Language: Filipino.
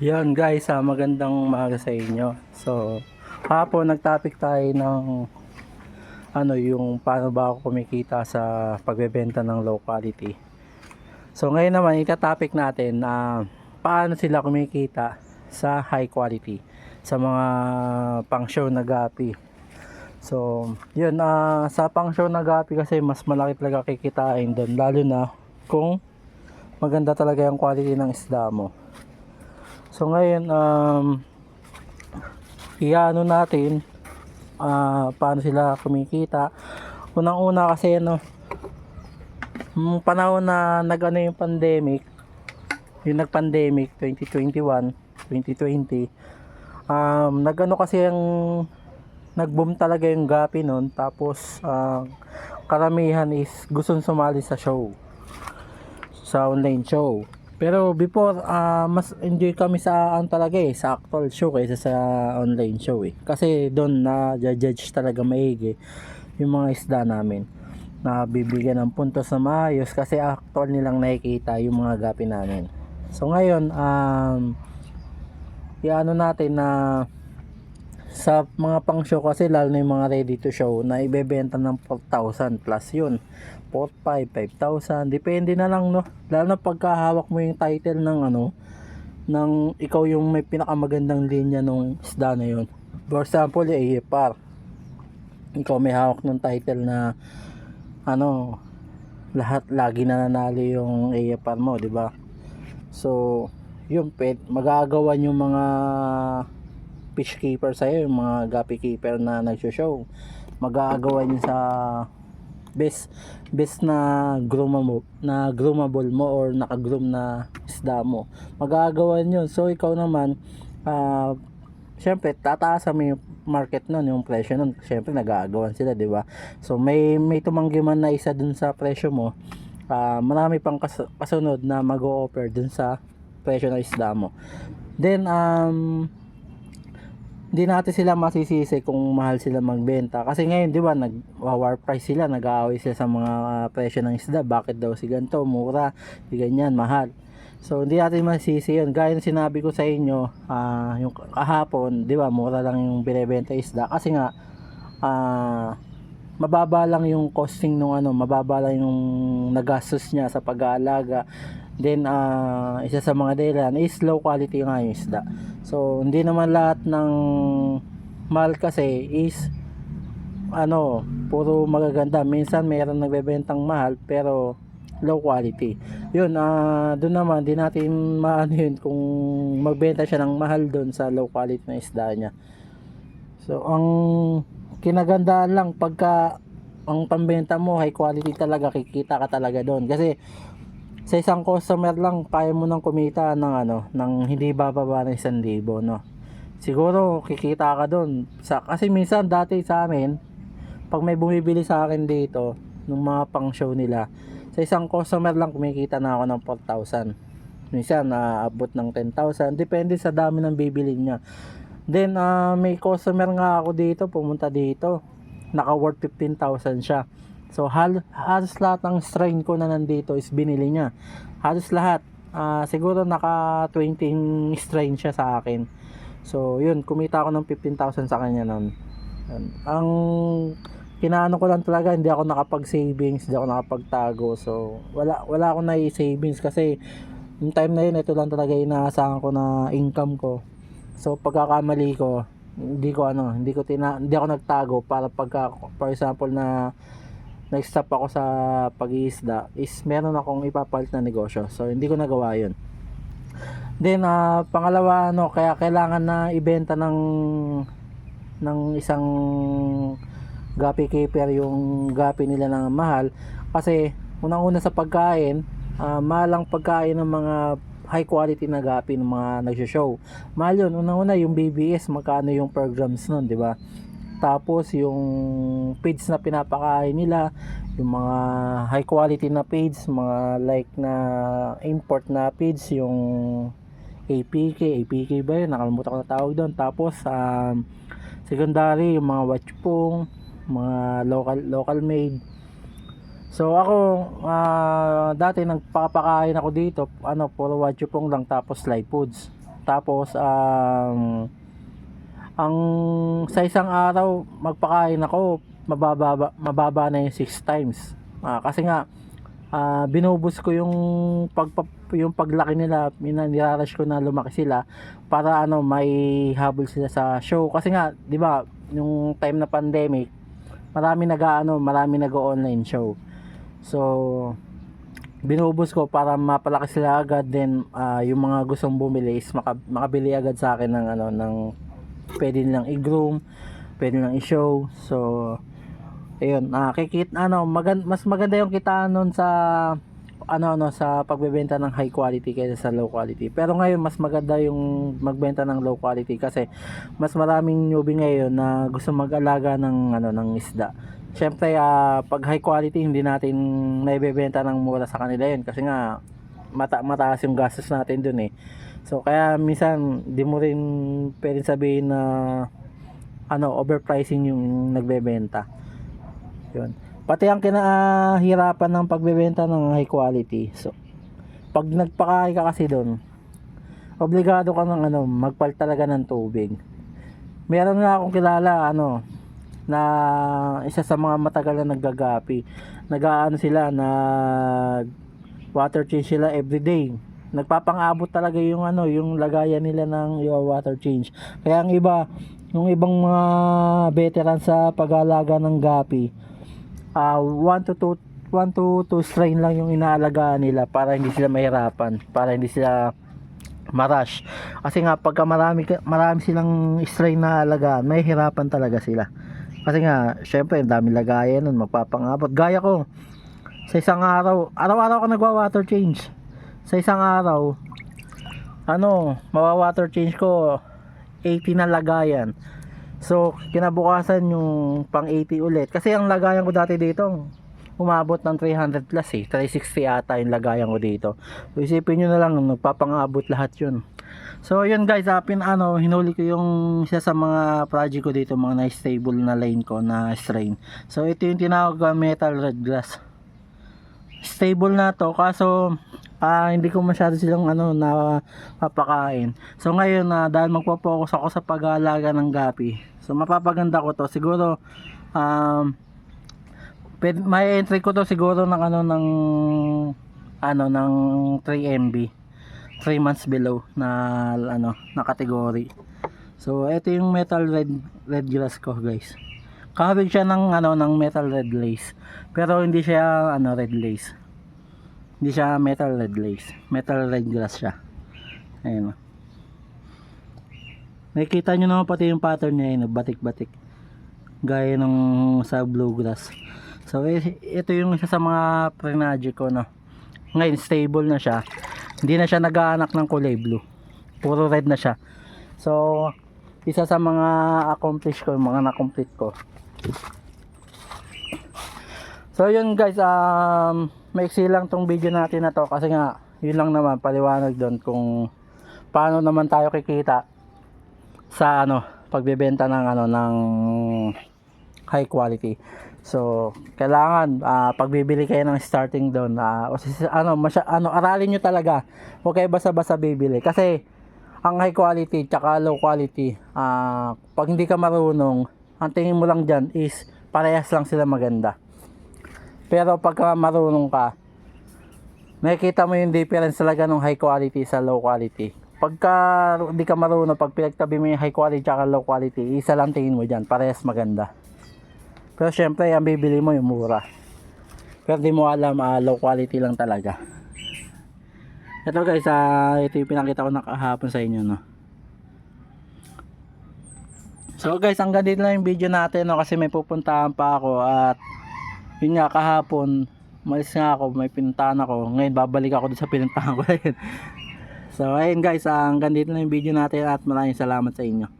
Yan guys, ah, magandang umaga sa inyo. So, hapon nag-topic tayo ng ano yung paano ba ako kumikita sa pagbebenta ng low quality. So, ngayon naman ita-topic natin na paano sila kumikita sa high quality sa mga pang show na gapi. So, yun ah sa pang show na gapi kasi mas malaki talaga kikitain doon lalo na kung maganda talaga yung quality ng isda mo. So ngayon, um, iano natin ah, paano sila kumikita. Unang-una kasi ano, yung panahon na nag-ano yung pandemic, yung nag-pandemic 2021, 2020, um, nag-ano kasi yung nag-boom talaga yung gapi nun tapos ah, karamihan is gustong sumali sa show sa online show. Pero before, ah, mas enjoy kami sa ano talaga eh, sa actual show kaysa sa online show eh. Kasi doon na judge talaga maigi yung mga isda namin na bibigyan ng puntos na maayos kasi actual nilang nakikita yung mga gapi namin. So ngayon, um, iano natin na sa mga pang show kasi lalo na yung mga ready to show na ibebenta ng 4,000 plus yun. 4,500, 5,000 depende na lang no? Lalo na pagkahawak mo yung title ng ano ng ikaw yung may pinakamagandang linya nung isda na yun. For example yung AFR ikaw may hawak ng title na ano lahat lagi na nanalo yung AFR mo di ba? So yun pet magagawan yung mga fish keeper sa'yo, yung mga gapi keeper na nagsho-show. Mag-aagawan yun sa best best na groomable na groomable mo or naka-groom na isda mo. Mag-aagawan yun. So ikaw naman ah Siyempre, tataasan mo yung market nun, yung presyo nun. Siyempre, nag-aagawan sila, di ba? So, may, may tumanggi man na isa dun sa presyo mo. ah marami pang kas- kasunod na mag-o-offer dun sa presyo ng isda mo. Then, um, hindi natin sila masisisi kung mahal sila magbenta. Kasi ngayon, di ba, nag-war price sila, nag-aaway sila sa mga ah, presyo ng isda. Bakit daw si ganito, mura, si ganyan, mahal. So, hindi natin masisi yun. Gaya ng sinabi ko sa inyo, ah, yung kahapon, di ba, mura lang yung binibenta isda. Kasi nga, ah, mababa lang yung costing nung ano, mababa lang yung nagastos niya sa pag-aalaga. Then, ah, isa sa mga dahilan is low quality nga yung isda. So, hindi naman lahat ng mahal kasi is ano, puro magaganda. Minsan mayroon nagbebentang mahal pero low quality. Yun, ah doon naman di natin maano yun kung magbenta siya ng mahal doon sa low quality na isda niya. So, ang kinagandaan lang pagka ang pambenta mo high quality talaga kikita ka talaga doon kasi sa isang customer lang kaya mo nang kumita ng ano ng hindi bababa ng 1,000 no? Siguro kikita ka doon sa kasi minsan dati sa amin pag may bumibili sa akin dito ng mga pang show nila sa isang customer lang kumikita na ako ng 4,000 minsan naabot ng 10,000 depende sa dami ng bibili niya. Then ah, may customer nga ako dito pumunta dito. Naka worth 15,000 siya so hal halos lahat ng strain ko na nandito is binili niya. Halos lahat. Ah, siguro naka 20 strain siya sa akin. So yun kumita ako ng 15,000 sa kanya Yun. ang kinaano ko lang talaga hindi ako nakapag savings hindi ako nakapagtago. So wala wala ako na savings kasi yung time na yun ito lang talaga inaasahan ko na income ko. So pagkakamali ko hindi ko ano hindi ko tina, hindi ako nagtago para pagka for example na nag-stop ako sa pag-iisda is meron akong ipapalit na negosyo. So hindi ko nagawa yun. Then ah, pangalawa ano kaya kailangan na ibenta ng ng isang gapi keeper yung gapi nila ng mahal. Kasi unang-una sa pagkain ah, mahal ang pagkain ng mga high quality na gapi ng mga nagsho-show. Mahal yun. Unang-una yung BBS magkano yung per grams nun di ba tapos yung feeds na pinapakain nila yung mga high quality na feeds mga like na import na feeds yung APK APK ba yun? Nakalimutan ko na tawag doon. Tapos um, secondary yung mga watchpong mga local local made. So ako ah, dati nagpapakain ako dito ano puro watchpong lang tapos live foods. Tapos, ang ang sa isang araw, magpakain ako, mababa, mababa na yung 6 times. Ah, kasi nga, ah, binubus ko yung pagpa, yung paglaki nila, mina nirarush ko na lumaki sila para ano may habol sila sa show. Kasi nga 'di ba yung time na pandemic marami nag-ano marami nag-online show. So binubus ko para mapalaki sila agad. Then ah, yung mga gustong bumili is maka, makabili agad sa akin ng ano ng pwede nilang i-groom pwede nilang i-show so ayun ah kikit ano magan, mas maganda yung kitaan nun sa ano ano sa pagbebenta ng high quality kaysa sa low quality. Pero ngayon mas maganda yung magbenta ng low quality kasi mas maraming newbie ngayon na gusto mag-alaga ng ano ng isda. Syempre ah, pag high quality hindi natin naibebenta ng mura sa kanila yun kasi nga mata mataas yung gastos natin dun eh. So kaya minsan di mo rin pwedeng sabihin na ano overpricing yung nagbebenta. Yun. Pati ang kinahirapan ng pagbebenta ng high quality. So, pag nagpakain ka kasi doon, obligado ka ng ano, magpal talaga ng tubig. Meron nga akong kilala, ano, na isa sa mga matagal na naggagapi. Nag-ano sila, nag water change sila everyday. Nagpapangabot talaga yung ano, yung lagayan nila ng yung water change. Kaya ang iba, yung ibang mga veteran sa pag-alaga ng gapi, ah 1 to 2 1 to 2 strain lang yung inaalagaan nila para hindi sila mahirapan, para hindi sila marash. Kasi nga pagka marami marami silang strain na alagaan, may hirapan talaga sila. Kasi nga, syempre, ang dami lagayan nun, magpapangabot. Gaya ko, sa isang araw, araw-araw ako nagwa-water change. Sa isang araw, ano, mawa-water change ko 80 na lagayan. So, kinabukasan yung pang 80 ulit. Kasi ang lagayan ko dati dito, umabot ng 300 plus eh. 360 ata yung lagayan ko dito. So, isipin nyo na lang, nagpapangabot lahat yun. So, yun guys, ah, pin, ano, hinuli ko yung isa sa mga project ko dito, mga na-stable na lane ko na strain. So, ito yung tinawag na metal red glass. Stable na to, kaso ah hindi ko masyado silang ano na papakain. So ngayon na dahil magpo-focus ako sa pag-aalaga ng gapi. So mapapaganda ko to siguro um pwede, may entry ko to siguro ng ano ng ano ng 3 MB 3 months below na ano na category. So ito yung metal red red grass ko guys. Kahawig siya ng ano ng metal red lace. Pero hindi siya ano red lace. Hindi siya metal red lace. Metal red grass siya. Ayun. oh. Nakikita nyo naman pati yung pattern niya yun, oh, batik-batik. Gaya ng sa bluegrass. So, i- ito yung isa sa mga prenagy ko, no. Ngayon, stable na siya. Hindi na siya nag-aanak ng kulay blue. Puro red na siya. So, isa sa mga accomplish ko, mga na-complete ko. So, yun guys, um, maiksi lang tong video natin na to kasi nga, yun lang naman, paliwanag doon kung paano naman tayo kikita sa ano pagbebenta ng ano ng high quality. So, kailangan ah, pagbibili kayo ng starting doon ah, o ano masya, ano aralin niyo talaga. Huwag kayo basta-basta bibili kasi ang high quality tsaka low quality ah, pag hindi ka marunong, ang tingin mo lang diyan is parehas lang sila maganda. Pero pagka marunong ka, makikita mo yung difference talaga ng high quality sa low quality. Pagka hindi ka marunong, pag pinagtabi mo yung high quality at low quality, isa lang tingin mo dyan, parehas maganda. Pero syempre, ang bibili mo yung mura. Pero di mo alam, ah, low quality lang talaga. Ito guys, ah, ito yung pinakita ko na kahapon sa inyo, no. So guys, hanggang dito lang yung video natin, no, kasi may pupuntahan pa ako at yun nga kahapon malis nga ako may pinuntahan ako. Ngayon babalik ako dun sa pinuntahan ko. So ayun guys hanggang dito na yung video natin at maraming salamat sa inyo